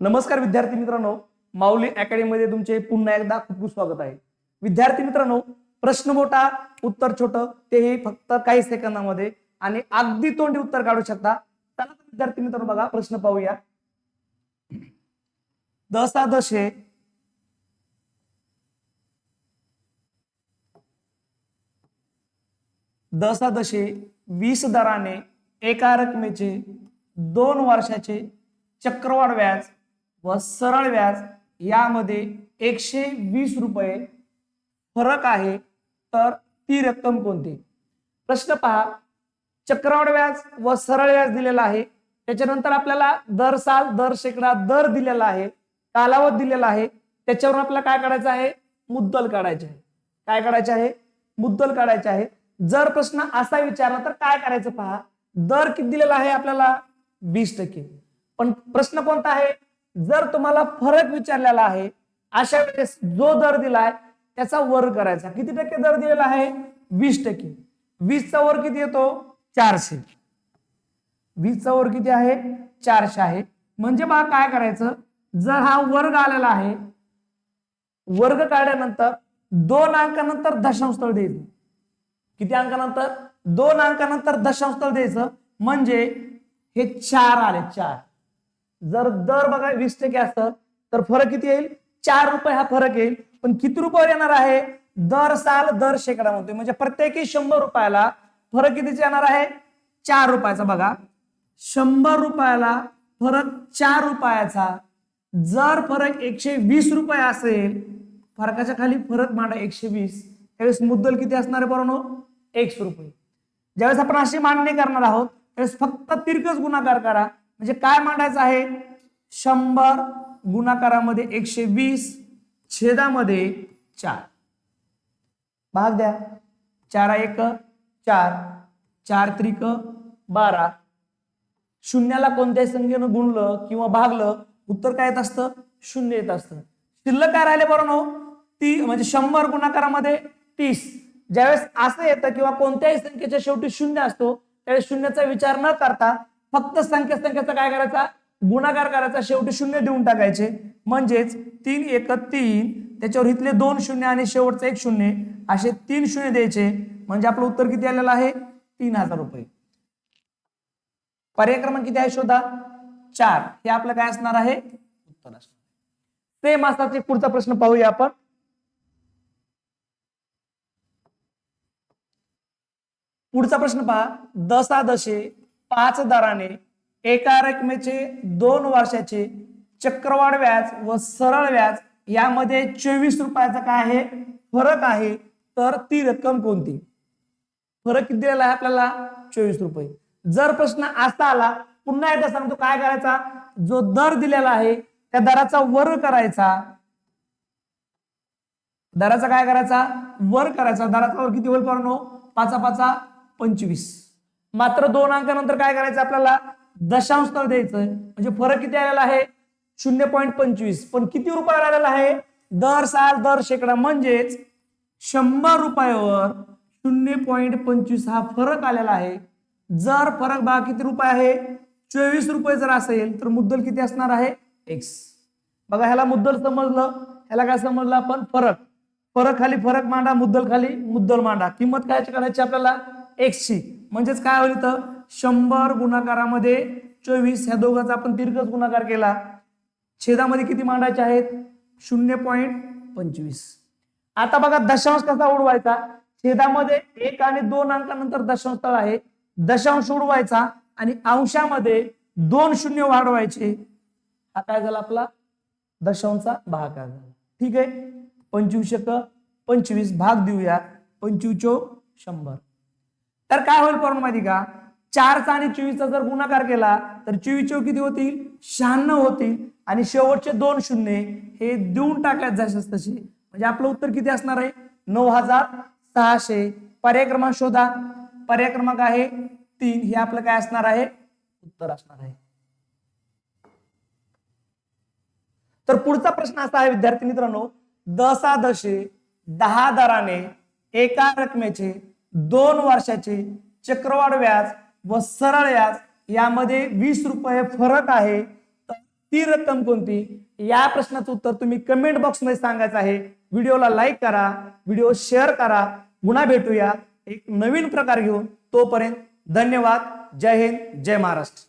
नमस्कार विद्यार्थी मित्रांनो माऊली अकॅडमीमध्ये तुमचे पुन्हा एकदा खूप खूप स्वागत आहे. विद्यार्थी मित्रांनो प्रश्न मोठा उत्तर छोट तेही फक्त काही सेकंदामध्ये आणि अगदी तोंडी उत्तर काढू शकता. चला विद्यार्थी मित्रांनो बघा प्रश्न पाहूया. दसा दशे दसा दशे वीस दराने एका रकमेचे दोन वर्षाचे चक्रवाढ व्याज व सरळ व्याज यामध्ये एकशे वीस रुपये फरक आहे तर ती रक्कम कोणती? प्रश्न पहा. चक्रवाढ व्याज व सरळ व्याज दिलेला आहे. त्याच्यानंतर आपल्याला दर साल दर शेकडा दर दिलेला आहे कालावध दिलेला आहे. त्याच्यावरून आपल्याला काय काढायचं आहे? मुद्दल काढायचे आहे. काय काढायचे आहे? मुद्दल काढायचे आहे. जर प्रश्न असा विचारला तर काय करायचं पहा? दर किती दिलेला आहे आपल्याला? वीस टक्के. पण प्रश्न कोणता आहे? जर तुम्हाला फरक विचारलेला आहे अशा वेळेस जो दर दिलाय त्याचा वर करायचा. किती टक्के दर दिलेला आहे? वीस टक्के. वीसचा वर किती येतो? चारशे. वीसचा वर किती आहे? चारशे आहे. म्हणजे मला काय करायचं? जर हा वर्ग आलेला आहे वर्ग काढल्यानंतर दोन अंकानंतर दशांशस्थळ द्यायचं. किती अंकानंतर? दोन अंकानंतर दशांशस्थळ द्यायचं. म्हणजे हे चार आले चार. जर दर बघा वीस टक्के असतं तर फरक किती येईल? चार रुपये हा फरक येईल. पण किती रुपयावर येणार आहे? दर साल दर शेकडा म्हणतोय. म्हणजे प्रत्येकी शंभर रुपयाला फरक कितीचा येणार आहे? चार रुपयाचा बघा. शंभर रुपयाला फरक चार रुपयाचा. जर फरक एकशे वीस रुपये असेल फरकाच्या खाली फरक मांडा एकशे वीस. त्यावेळेस मुद्दल किती असणार आहे बरोनो एकशे रुपये. ज्यावेळेस आपण अशी मांडणी करणार आहोत त्यावेळेस फक्त तिरकच गुणाकार करा. म्हणजे काय मांडायचं आहे? शंभर गुणाकारामध्ये एकशे वीस छेदामध्ये चार. भाग द्या. चार एक चार. चार त्रिक बारा. शून्याला कोणत्याही संख्येनं गुणलं किंवा भागलं उत्तर काय येत असतं? शून्य येत असतं. शिल्लक काय राहिले बरोबर ती म्हणजे शंभर गुणाकारामध्ये तीस. ज्यावेळेस असं येतं किंवा कोणत्याही संख्येच्या शेवटी शून्य असतो त्यावेळेस शून्याचा विचार न करता फक्त संख्या संख्येचा काय करायचा? गुणाकार करायचा. शेवटी शून्य देऊन टाकायचे. म्हणजेच तीन एक तीन त्याच्यावर इथले दोन शून्य आणि शेवटचं एक शून्य असे तीन शून्य द्यायचे. म्हणजे आपलं उत्तर किती आलेलं आहे? तीन हजार रुपये. पर्याय क्रमांक किती आहे शोधा? चार. हे आपलं काय असणार आहे? उत्तर असणार सेम असतात पुढचा प्रश्न पाहूया आपण. पुढचा प्रश्न पहा. दशा दशे पाच दराने एका रकमेचे दोन वर्षाचे चक्रवाढ व्याज व सरळ व्याज यामध्ये चोवीस रुपयाचा काय आहे? फरक आहे. तर ती रक्कम कोणती? फरक किती दिलेला आहे आपल्याला? चोवीस रुपये. जर प्रश्न असा आला पुन्हा एकदा सांगतो काय करायचा? जो दर दिलेला आहे त्या दराचा वर्ग करायचा. दराचा काय करायचा? वर करायचा. दराचा वर किती होईल पाहून पाचा पाचा पंचवीस. मात्र दोन अंकानंतर काय करायचं आपल्याला? दशांश तर द्यायचं म्हणजे फरक किती आलेला आहे? शून्य पॉईंट पंचवीस. पण किती रुपयावर आलेला आहे? दर साल दर शेकडा. म्हणजेच शंभर रुपयावर शून्य पॉईंट पंचवीस हा फरक आलेला आहे. जर फरक भाग किती रुपये आहे? चोवीस रुपये जर असेल तर मुद्दल किती असणार आहे? एक्स. बघा ह्याला मुद्दल समजलं. ह्याला काय समजलं आपण? फरक. फरक खाली फरक मांडा मुद्दल खाली मुद्दल मांडा. किंमत काय करायची आपल्याला? एक्सची म्हणजेच काय होईल तर शंभर गुणाकारामध्ये चोवीस ह्या दोघांचा आपण दीर्घच गुणाकार केला. छेदामध्ये किती मांडायचे आहेत? शून्य पॉईंट पंचवीस. आता बघा दशांश कसा उडवायचा? छेदामध्ये एक आणि दोन अंकानंतर दशांश तळ आहे. दशांश उडवायचा आणि अंशामध्ये दोन शून्य वाढवायचे. हा काय झाला आपला? दशांचा भागाकार झाला. ठीक आहे? पंचवीस एक पंचवीस भाग देऊया. पंचवीस शंभर. तर काय होईल पण माहिती का? चारचा आणि चोवीसचा जर गुणाकार केला तर चोवीस चौ किती होतील? शहाण्णव होतील. आणि शेवटचे दोन शून्य हे देऊन टाकल्यात जशाच तसे म्हणजे आपलं उत्तर किती असणार आहे? नऊ हजार सहाशे. पर्याय क्रमांक शोधा. पर्याय क्रमांक आहे तीन. हे आपलं काय असणार आहे? उत्तर असणार आहे. तर पुढचा प्रश्न असा आहे विद्यार्थी मित्रांनो दशा दशे दहा दराने एका रकमेचे दोन वर्षाचे चक्रवाढ व्याज व सरळ व्याज यामध्ये वीस रुपये फरक आहे. तर ती रक्कम कोणती? या प्रश्नाचं उत्तर तुम्ही कमेंट बॉक्समध्ये सांगायचं आहे. व्हिडिओला लाईक करा व्हिडिओ शेअर करा. पुन्हा भेटूया. एक नवीन प्रकार घेऊन तोपर्यंत धन्यवाद. जय हिंद जय महाराष्ट्र.